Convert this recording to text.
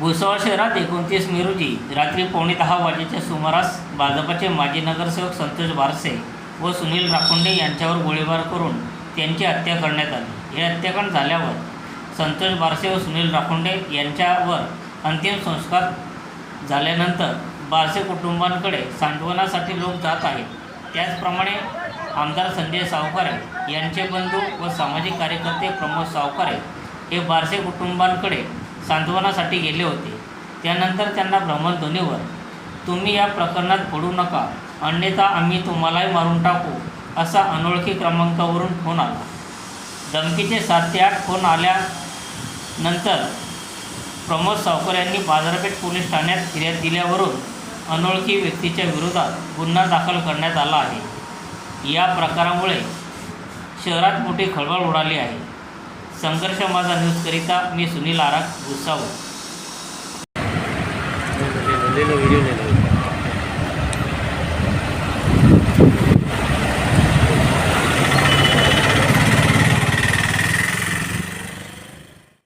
भुसावळ शहरात एकोणतीस मे रोजी रात्री पावणे दहा वाजेच्या सुमारास भाजपचे माजी नगरसेवक संतोष बारसे व सुनील राखोंडे यांच्यावर गोळीबार करून त्यांची हत्या करण्यात आली. हे हत्याकांड झाल्यावर संतोष बारसे व सुनील राखोंडे यांच्यावर अंतिम संस्कार झाल्यानंतर बारसे कुटुंबांकडे सांत्वनासाठी लोक जात आहेत. त्याचप्रमाणे आमदार संजय सावकारे यांचे बंधू व सामाजिक कार्यकर्ते प्रमोद सावकारे हे बारसे कुटुंबांकडे सांत्वनासाठी गेले होते. त्यानंतर त्यांना भ्रमणध्वनीवर तुम्ही या प्रकरणात पडू नका. अन्यथा आम्ही तुम्हालाही मारून टाकू असा अनोळखी क्रमांकावरून फोन आला. धमकीचे सात ते आठ फोन आल्यानंतर प्रमोद सावकर यांनी बाजारपेठ पोलीस ठाण्यात फिर्याद दिल्यावरून अनोळखी व्यक्तीच्या विरोधात गुन्हा दाखल करण्यात आला आहे. या प्रकारामुळे शहरात मोठी खळबळ उडाली आहे. संघर्ष माझा न्यूजकरिता मी सुनील आराख भुसावळ व्हिडिओ नाही